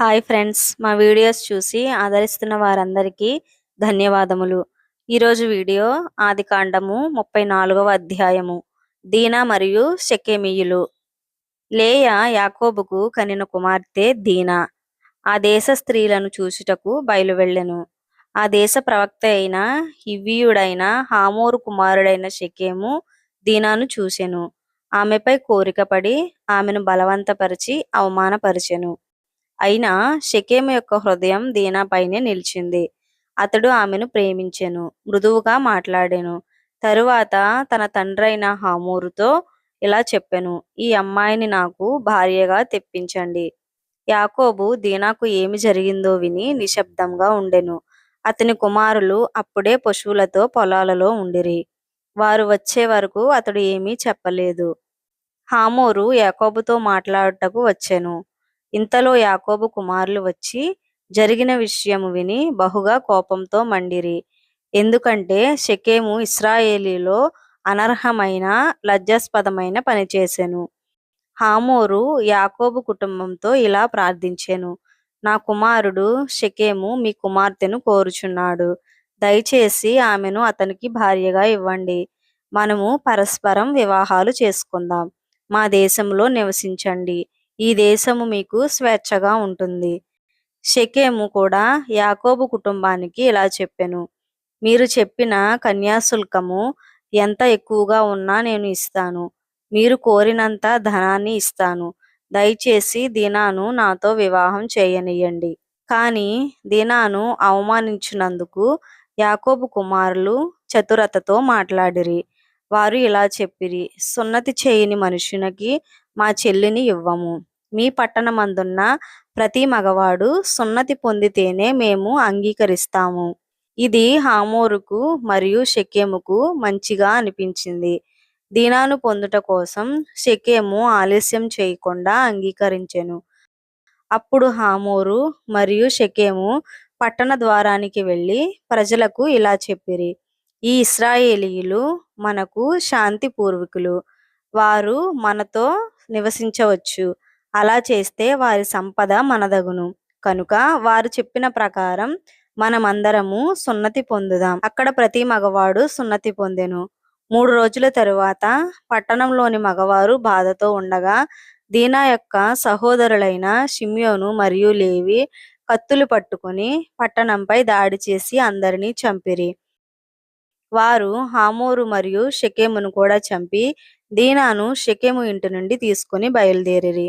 Hi friends మా videos చూసి ఆదరిస్తున్న వారందరికీ ధన్యవాదములు. ఈరోజు వీడియో ఆది కాండము ముప్పై నాలుగవ అధ్యాయము. దీనా మరియు షకేమియులు. లేయ యాకోబుకు కనిన కుమార్తె దీనా. ఆ దేశ స్త్రీలను చూచుటకు బయలువెళ్ళెను. ఆ దేశ ప్రవక్త అయిన హివ్వీయుడైన హామోరు కుమారుడైన షకేము దీనాను చూసెను. ఆమెపై కోరికపడి ఆమెను బలవంతపరిచి అవమానపరిచెను. అయినా షకేమ్ యొక్క హృదయం దీనాపైనే నిలిచింది. అతడు ఆమెను ప్రేమించెను మృదువుగా మాట్లాడెను. తరువాత తన తండ్రైన హామూరుతో ఇలా చెప్పెను ఈ అమ్మాయిని నాకు భార్యగా తెప్పించండి. యాకోబు దీనాకు ఏమి జరిగిందో విని నిశ్శబ్దంగా ఉండెను. అతని కుమారులు అప్పుడే పశువులతో పొలాలలో ఉండిరి. వారు వచ్చే వరకు అతడు ఏమీ చెప్పలేదు. హామోరు యాకోబుతో మాట్లాడుటకు వచ్చెను. ఇంతలో యాకోబు కుమారులు వచ్చి జరిగిన విషయము విని బహుగా కోపంతో మండిరి. ఎందుకంటే షకేము ఇస్రాయేలీలో అనర్హమైన లజ్జాస్పదమైన పని చేసెను. హామోరు యాకోబు కుటుంబంతో ఇలా ప్రార్థించెను. నా కుమారుడు షకేము మీ కుమార్తెను కోరుచున్నాడు. దయచేసి ఆమెను అతనికి భార్యగా ఇవ్వండి. మనము పరస్పరం వివాహాలు చేసుకుందాం. మా దేశంలో నివసించండి. ఈ దేశము మీకు స్వేచ్ఛగా ఉంటుంది. షకేము కూడా యాకోబు కుటుంబానికి ఇలా చెప్పెను. మీరు చెప్పిన కన్యాశుల్కము ఎంత ఎక్కువగా ఉన్నా నేను ఇస్తాను. మీరు కోరినంత ధనాన్ని ఇస్తాను. దయచేసి దీనాను నాతో వివాహం చేయనియండి కానీ దీనాను అవమానించినందుకు యాకోబు కుమారులు చతురతతో మాట్లాడిరి. వారు ఇలా చెప్పిరి సున్నతి చేయని మనుషునికి మా చెల్లిని ఇవ్వము. మీ పట్టణమందున్న ప్రతి మగవాడు సున్నతి పొందితేనే మేము అంగీకరిస్తాము. ఇది హామోరుకు మరియు షెకేముకు మంచిగా అనిపించింది. దీనాను పొందుట కోసం షెకేము ఆలస్యం చేయకుండా అంగీకరించెను. అప్పుడు హామోరు మరియు షెకేము పట్టణ ద్వారానికి వెళ్ళి ప్రజలకు ఇలా చెప్పిరి. ఈ ఇస్రాయేలీయులు మనకు శాంతి పూర్వీకులు వారు మనతో నివసించవచ్చు. అలా చేస్తే వారి సంపద మనదగును. కనుక వారు చెప్పిన ప్రకారం మనమందరము సున్నతి పొందుదాం. అక్కడ ప్రతి మగవాడు సున్నతి పొందెను. మూడు రోజుల తరువాత పట్టణంలోని మగవారు బాధతో ఉండగా దీనా యొక్క సహోదరులైన షిమ్యోను మరియు లేవి కత్తులు పట్టుకుని పట్టణంపై దాడి చేసి అందరినీ చంపిరి. వారు హామోరు మరియు షకేమును కూడా చంపి దీనాను షెకెము ఇంటి నుండి తీసుకుని బయలుదేరిరి.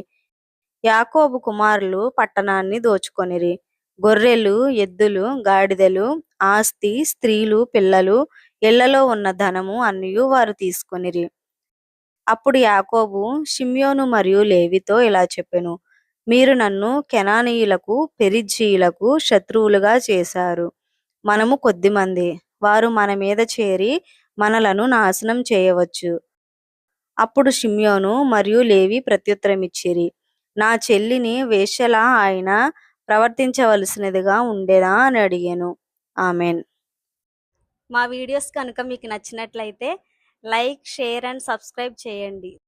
యాకోబు కుమారులు పట్టణాన్ని దోచుకొనిరి. గొర్రెలు ఎద్దులు గాడిదలు ఆస్తి స్త్రీలు పిల్లలు ఇళ్ళలో ఉన్న ధనము అన్నయు వారు తీసుకొనిరి. అప్పుడు యాకోబు షిమ్యోను మరియు లేవితో ఇలా చెప్పెను మీరు నన్ను కెనానీయులకు పెరిజ్జీయులకు శత్రువులుగా చేశారు. మనము కొద్దిమంది. వారు మన మీద చేరి మనలను నాశనం చేయవచ్చు. అప్పుడు షిమ్యోను మరియు లేవి ప్రత్యుత్తరమిచ్చిరి. నా చెల్లిని వేశ్యలా ఆయన ప్రవర్తించవలసినదిగా ఉండేనా అని అడిగాను. ఆమెన్. మా వీడియోస్ కనుక మీకు నచ్చినట్లయితే లైక్ షేర్ అండ్ సబ్స్క్రైబ్ చేయండి.